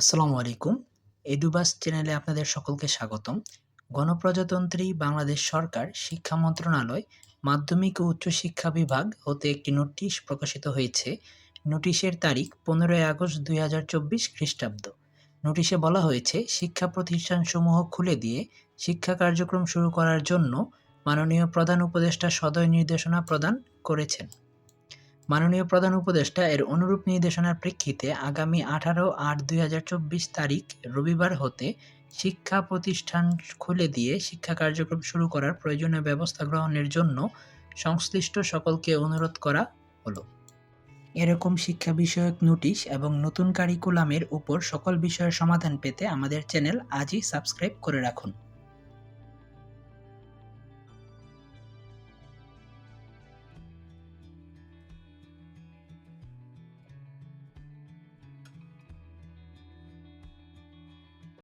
আসসালামু আলাইকুম। এডুবাস চ্যানেলে আপনাদের সকলকে স্বাগতম। গণপ্রজাতন্ত্রী বাংলাদেশ সরকার শিক্ষা মন্ত্রণালয় মাধ্যমিক ও উচ্চশিক্ষা বিভাগ হতে একটি নোটিশ প্রকাশিত হয়েছে। নোটিশের তারিখ পনেরোই আগস্ট দুই হাজার চব্বিশ খ্রিস্টাব্দ। নোটিশে বলা হয়েছে, শিক্ষা প্রতিষ্ঠানসমূহ খুলে দিয়ে শিক্ষা কার্যক্রম শুরু করার জন্য মাননীয় প্রধান উপদেষ্টা সদয় নির্দেশনা প্রদান করেছেন। মাননীয় প্রধান উপদেষ্টা এর অনুরূপ নির্দেশনার প্রেক্ষিতে আগামী আঠারো আট দুই তারিখ রবিবার হতে শিক্ষা প্রতিষ্ঠান খুলে দিয়ে শিক্ষা কার্যক্রম শুরু করার প্রয়োজনীয় ব্যবস্থা গ্রহণের জন্য সংশ্লিষ্ট সকলকে অনুরোধ করা হলো। এরকম শিক্ষা বিষয়ক নোটিশ এবং নতুন কারিকুলামের উপর সকল বিষয়ের সমাধান পেতে আমাদের চ্যানেল আজই সাবস্ক্রাইব করে রাখুন।